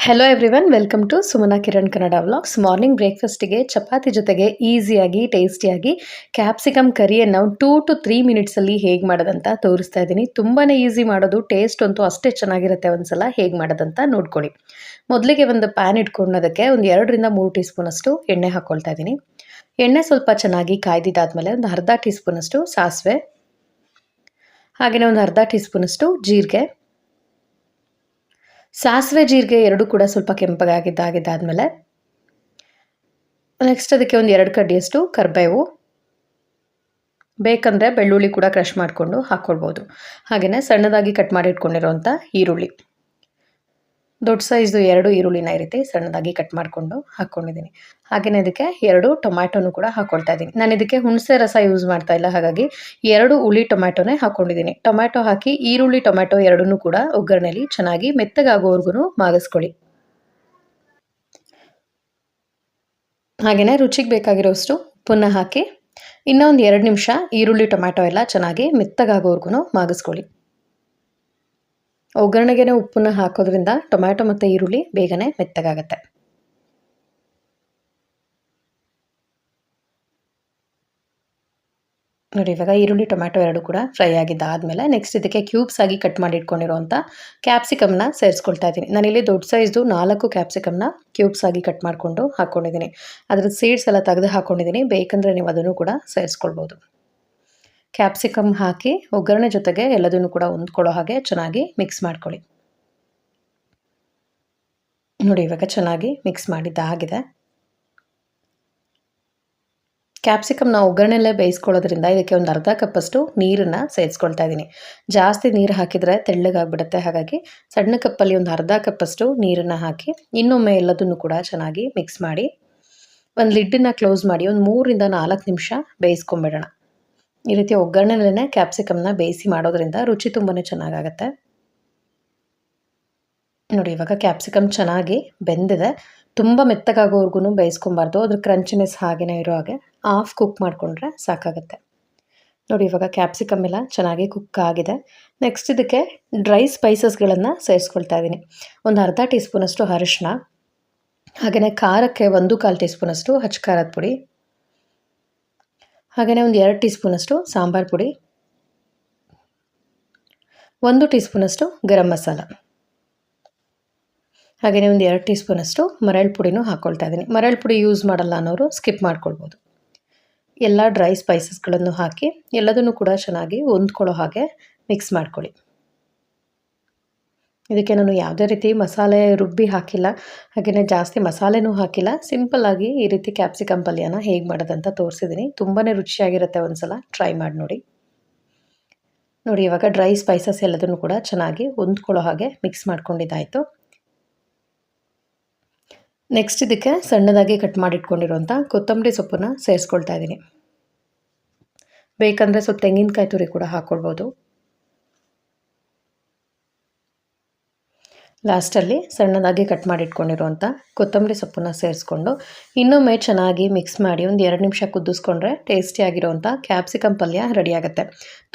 Hello everyone welcome to Sumana Kiran Kannada vlogs morning ಬ್ರೇಕ್ಫಾಸ್ಟಿಗೆ chapati ಜೊತೆಗೆ ಈಸಿಯಾಗಿ ಟೇಸ್ಟಿಯಾಗಿ ಕ್ಯಾಪ್ಸಿಕಮ್ ಕರಿಯನ್ನು ಟೂ ಟು ತ್ರೀ ಮಿನಿಟ್ಸಲ್ಲಿ ಹೇಗೆ ಮಾಡೋದಂತ ತೋರಿಸ್ತಾ ಇದ್ದೀನಿ ತುಂಬಾ ಈಸಿ ಮಾಡೋದು ಟೇಸ್ಟ್ ಅಂತೂ ಅಷ್ಟೇ ಚೆನ್ನಾಗಿರುತ್ತೆ ಒಂದ್ಸಲ ಹೇಗೆ ಮಾಡೋದಂತ ನೋಡ್ಕೊಳ್ಳಿ. ಮೊದಲಿಗೆ ಒಂದು ಪ್ಯಾನ್ ಇಟ್ಕೊಂಡೋದಕ್ಕೆ ಒಂದು ಎರಡರಿಂದ ಮೂರು ಟೀ ಸ್ಪೂನಷ್ಟು ಎಣ್ಣೆ ಹಾಕ್ಕೊಳ್ತಾ ಇದ್ದೀನಿ ಎಣ್ಣೆ ಸ್ವಲ್ಪ ಚೆನ್ನಾಗಿ ಕಾಯ್ದಿದ್ದಾದಮೇಲೆ ಒಂದು ಅರ್ಧ ಟೀ ಸ್ಪೂನಷ್ಟು ಸಾಸಿವೆ ಹಾಗೆಯೇ ಒಂದು ಅರ್ಧ ಟೀ ಸ್ಪೂನಷ್ಟು ಜೀರಿಗೆ ಸಾಸಿವೆ ಜೀರಿಗೆ ಎರಡು ಕೂಡ ಸ್ವಲ್ಪ ಕೆಂಪಗಾಗಿದ್ದಾಗಿದ್ದಾದಮೇಲೆ ನೆಕ್ಸ್ಟ್ ಅದಕ್ಕೆ ಒಂದು ಎರಡು ಕಡ್ಡಿಯಷ್ಟು ಕರಿಬೇವು. ಬೇಕಂದರೆ ಬೆಳ್ಳುಳ್ಳಿ ಕೂಡ ಕ್ರಷ್ ಮಾಡಿಕೊಂಡು ಹಾಕ್ಕೊಳ್ಬೋದು ಹಾಗೆಯೇ ಸಣ್ಣದಾಗಿ ಕಟ್ ಮಾಡಿ ಇಟ್ಕೊಂಡಿರೋಂಥ ಈರುಳ್ಳಿ. ದೊಡ್ಡ ಸೈಜ್ದು ಎರಡು ಈರುಳ್ಳಿನ ಈ ರೀತಿ ಸಣ್ಣದಾಗಿ ಕಟ್ ಮಾಡಿಕೊಂಡು ಹಾಕ್ಕೊಂಡಿದ್ದೀನಿ ಹಾಗೆಯೇ ಇದಕ್ಕೆ ಎರಡು ಟೊಮ್ಯಾಟೊನು ಕೂಡ ಹಾಕ್ಕೊಳ್ತಾ ಇದ್ದೀನಿ. ನಾನು ಇದಕ್ಕೆ ಹುಣಸೆ ರಸ ಯೂಸ್ ಮಾಡ್ತಾ ಇಲ್ಲ. ಹಾಗಾಗಿ ಎರಡು ಹುಳಿ ಟೊಮ್ಯಾಟೊನೇ ಹಾಕ್ಕೊಂಡಿದ್ದೀನಿ ಟೊಮ್ಯಾಟೊ ಹಾಕಿ ಈರುಳ್ಳಿ, ಟೊಮ್ಯಾಟೊ ಎರಡನ್ನೂ ಕೂಡ ಒಗ್ಗರಣೆಯಲ್ಲಿ ಚೆನ್ನಾಗಿ ಮೆತ್ತಗಾಗೋವರೆಗೂ ಮಾಗಿಸ್ಕೊಳ್ಳಿ. ಹಾಗೆಯೇ ರುಚಿಗೆ ಬೇಕಾಗಿರೋಷ್ಟು ಉಪ್ಪನ್ನು ಹಾಕಿ ಇನ್ನೊಂದು ಎರಡು ನಿಮಿಷ ಈರುಳ್ಳಿ, ಟೊಮ್ಯಾಟೊ ಎಲ್ಲ ಚೆನ್ನಾಗಿ ಮೆತ್ತಗಾಗೋವರೆಗೂ ಮಾಗಿಸ್ಕೊಳ್ಳಿ. ಒಗ್ಗರಣೆಗೆ ಉಪ್ಪನ್ನು ಹಾಕೋದ್ರಿಂದ ಟೊಮ್ಯಾಟೊ ಮತ್ತು ಈರುಳ್ಳಿ ಬೇಗನೆ ಮೆತ್ತಗಾಗತ್ತೆ. ನೋಡಿ, ಇವಾಗ ಈರುಳ್ಳಿ, ಟೊಮ್ಯಾಟೊ ಎರಡು ಕೂಡ ಫ್ರೈ ಆಗಿದ್ದಾದಮೇಲೆ ನೆಕ್ಸ್ಟ್ ಇದಕ್ಕೆ ಕ್ಯೂಬ್ಸ್ ಆಗಿ ಕಟ್ ಮಾಡಿ ಕ್ಯಾಪ್ಸಿಕಮ್ನ ಸೇರಿಸ್ಕೊಳ್ತಾ ಇದ್ದೀನಿ. ನಾನಿಲ್ಲಿ ದೊಡ್ಡ ಸೈಜ್ದು ನಾಲ್ಕು ಕ್ಯಾಪ್ಸಿಕಮ್ನ ಕ್ಯೂಬ್ಸ್ ಆಗಿ ಕಟ್ ಮಾಡಿಕೊಂಡು ಹಾಕ್ಕೊಂಡಿದ್ದೀನಿ ಅದರ ಸೀಡ್ಸ್ ಎಲ್ಲ ತೆಗೆದು ಹಾಕ್ಕೊಂಡಿದ್ದೀನಿ ಬೇಕಂದರೆ ನೀವು ಅದನ್ನು ಕೂಡ ಸೇರಿಸ್ಕೊಳ್ಬೋದು. ಕ್ಯಾಪ್ಸಿಕಮ್ ಹಾಕಿ ಒಗ್ಗರಣೆ ಜೊತೆಗೆ ಎಲ್ಲದನ್ನು ಕೂಡ ಹೊಂದ್ಕೊಳ್ಳೋ ಹಾಗೆ ಚೆನ್ನಾಗಿ ಮಿಕ್ಸ್ ಮಾಡ್ಕೊಳ್ಳಿ. ನೋಡಿ, ಇವಾಗ ಚೆನ್ನಾಗಿ ಮಿಕ್ಸ್ ಮಾಡಿದ್ದಾಗಿದೆ ನಾವು ಒಗ್ಗರಣೆಲ್ಲೇ ಬೇಯಿಸ್ಕೊಳ್ಳೋದ್ರಿಂದ ಇದಕ್ಕೆ ಒಂದು ಅರ್ಧ ಕಪ್ಪಷ್ಟು ನೀರನ್ನು ಸೇರಿಸ್ಕೊಳ್ತಾ ಇದ್ದೀನಿ. ಜಾಸ್ತಿ ನೀರು ಹಾಕಿದರೆ ತೆಳ್ಳಗಾಗ್ಬಿಡುತ್ತೆ. ಹಾಗಾಗಿ ಸಣ್ಣ ಕಪ್ಪಲ್ಲಿ ಒಂದು ಅರ್ಧ ಕಪ್ಪಷ್ಟು ನೀರನ್ನು ಹಾಕಿ ಇನ್ನೊಮ್ಮೆ ಎಲ್ಲದನ್ನು ಕೂಡ ಚೆನ್ನಾಗಿ ಮಿಕ್ಸ್ ಮಾಡಿ ಒಂದು ಲಿಡ್ಡನ್ನು ಕ್ಲೋಸ್ ಮಾಡಿ ಒಂದು ಮೂರಿಂದ ನಾಲ್ಕು ನಿಮಿಷ ಬೇಯಿಸ್ಕೊಂಬಿಡೋಣ. ಈ ರೀತಿ ಒಗ್ಗರಣೆಲ್ಲೇ ಕ್ಯಾಪ್ಸಿಕಮ್ನ ಬೇಯಿಸಿ ಮಾಡೋದ್ರಿಂದ ರುಚಿ ತುಂಬಾ ಚೆನ್ನಾಗಾಗತ್ತೆ. ನೋಡಿ, ಇವಾಗ ಕ್ಯಾಪ್ಸಿಕಮ್ ಚೆನ್ನಾಗಿ ಬೆಂದಿದೆ. ತುಂಬ ಮೆತ್ತಗಾಗೋವರೆಗೂ ಬೇಯಿಸ್ಕೊಬಾರ್ದು. ಅದ್ರ ಕ್ರಂಚಿನೆಸ್ ಹಾಗೆಯೇ ಇರೋ ಹಾಗೆ ಆಫ್ ಕುಕ್ ಮಾಡಿಕೊಂಡ್ರೆ ಸಾಕಾಗುತ್ತೆ. ನೋಡಿ, ಇವಾಗ ಕ್ಯಾಪ್ಸಿಕಮ್ ಎಲ್ಲ ಚೆನ್ನಾಗಿ ಕುಕ್ ಆಗಿದೆ. ನೆಕ್ಸ್ಟ್ ಇದಕ್ಕೆ ಡ್ರೈ ಸ್ಪೈಸಸ್ಗಳನ್ನು ಸೇರಿಸ್ಕೊಳ್ತಾ ಇದ್ದೀನಿ ಒಂದು ಅರ್ಧ ಟೀ ಸ್ಪೂನಷ್ಟು ಅರಿಶಿನ ಹಾಗೆಯೇ ಖಾರಕ್ಕೆ ಒಂದು ಕಾಲು ಟೀ ಸ್ಪೂನಷ್ಟು ಹಚ್ಚ ಖಾರದ ಪುಡಿ ಹಾಗೆಯೇ ಒಂದು ಎರಡು ಟೀ ಸ್ಪೂನಷ್ಟು ಸಾಂಬಾರು ಪುಡಿ, ಒಂದು ಟೀ ಸ್ಪೂನಷ್ಟು ಗರಂ ಮಸಾಲ, ಹಾಗೆಯೇ ಒಂದು ಎರಡು ಟೀ ಸ್ಪೂನಷ್ಟು ಮರಳು ಪುಡಿನೂ ಹಾಕ್ಕೊಳ್ತಾ ಇದ್ದೀನಿ. ಮರಳು ಪುಡಿ ಯೂಸ್ ಮಾಡಲ್ಲ ಅನ್ನೋರು ಸ್ಕಿಪ್ ಮಾಡ್ಕೊಳ್ಬೋದು. ಎಲ್ಲ ಡ್ರೈ ಸ್ಪೈಸಸ್ಗಳನ್ನು ಹಾಕಿ ಎಲ್ಲದನ್ನು ಕೂಡ ಚೆನ್ನಾಗಿ ಹೊಂದ್ಕೊಳ್ಳೋ ಹಾಗೆ ಮಿಕ್ಸ್ ಮಾಡ್ಕೊಳ್ಳಿ. ಇದಕ್ಕೆ ನಾನು ಯಾವುದೇ ರೀತಿ ಮಸಾಲೆ ರುಬ್ಬಿ ಹಾಕಿಲ್ಲ. ಹಾಗೆಯೇ ಜಾಸ್ತಿ ಮಸಾಲೆನೂ ಹಾಕಿಲ್ಲ. ಸಿಂಪಲ್ಲಾಗಿ ಈ ರೀತಿ ಕ್ಯಾಪ್ಸಿಕಮ್ ಪಲ್ಯನ ಹೇಗೆ ಮಾಡೋದಂತ ತೋರಿಸಿದ್ದೀನಿ ತುಂಬಾ ರುಚಿಯಾಗಿರುತ್ತೆ ಒಂದು ಸಲ ಟ್ರೈ ಮಾಡಿ ನೋಡಿ. ನೋಡಿ, ಇವಾಗ ಡ್ರೈ ಸ್ಪೈಸಸ್ ಎಲ್ಲದನ್ನು ಕೂಡ ಚೆನ್ನಾಗಿ ಹೊಂದ್ಕೊಳ್ಳೋ ಹಾಗೆ ಮಿಕ್ಸ್ ಮಾಡ್ಕೊಂಡಿದ್ದಾಯಿತು. ನೆಕ್ಸ್ಟ್ ಇದಕ್ಕೆ ಸಣ್ಣದಾಗಿ ಕಟ್ ಮಾಡಿಟ್ಕೊಂಡಿರುವಂಥ ಕೊತ್ತಂಬರಿ ಸೊಪ್ಪನ್ನು ಸೇರಿಸ್ಕೊಳ್ತಾ ಇದ್ದೀನಿ ಬೇಕಂದರೆ ಸ್ವಲ್ಪ ತೆಂಗಿನಕಾಯಿ ತುರಿ ಕೂಡ ಹಾಕ್ಕೊಳ್ಬೋದು ಲಾಸ್ಟಲ್ಲಿ ಸಣ್ಣದಾಗಿ ಕಟ್ ಮಾಡಿಟ್ಕೊಂಡಿರುವಂಥ ಕೊತ್ತಂಬರಿ ಸೊಪ್ಪನ್ನು ಸೇರಿಸ್ಕೊಂಡು ಇನ್ನೊಮ್ಮೆ ಚೆನ್ನಾಗಿ ಮಿಕ್ಸ್ ಮಾಡಿ ಒಂದು ಎರಡು ನಿಮಿಷ ಕುದಿಸ್ಕೊಂಡ್ರೆ ಟೇಸ್ಟಿಯಾಗಿರುವಂಥ ಕ್ಯಾಪ್ಸಿಕಮ್ ಪಲ್ಯ ರೆಡಿಯಾಗುತ್ತೆ.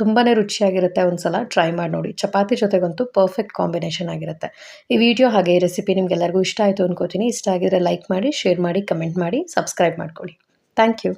ತುಂಬಾ ರುಚಿಯಾಗಿರುತ್ತೆ ಒಂದು ಸಲ ಟ್ರೈ ಮಾಡಿ ನೋಡಿ. ಚಪಾತಿ ಜೊತೆಗಂತೂ ಪರ್ಫೆಕ್ಟ್ ಕಾಂಬಿನೇಷನ್ ಆಗಿರುತ್ತೆ. ಈ ವಿಡಿಯೋ ಹಾಗೆ ಈ ರೆಸಿಪಿ ನಿಮಗೆಲ್ಲರಿಗೂ ಇಷ್ಟ ಆಯಿತು ಅಂದ್ಕೋತೀನಿ ಇಷ್ಟ ಆಗಿದ್ರೆ ಲೈಕ್ ಮಾಡಿ, ಶೇರ್ ಮಾಡಿ, ಕಮೆಂಟ್ ಮಾಡಿ, ಸಬ್ಸ್ಕ್ರೈಬ್ ಮಾಡ್ಕೊಳ್ಳಿ. Thank you.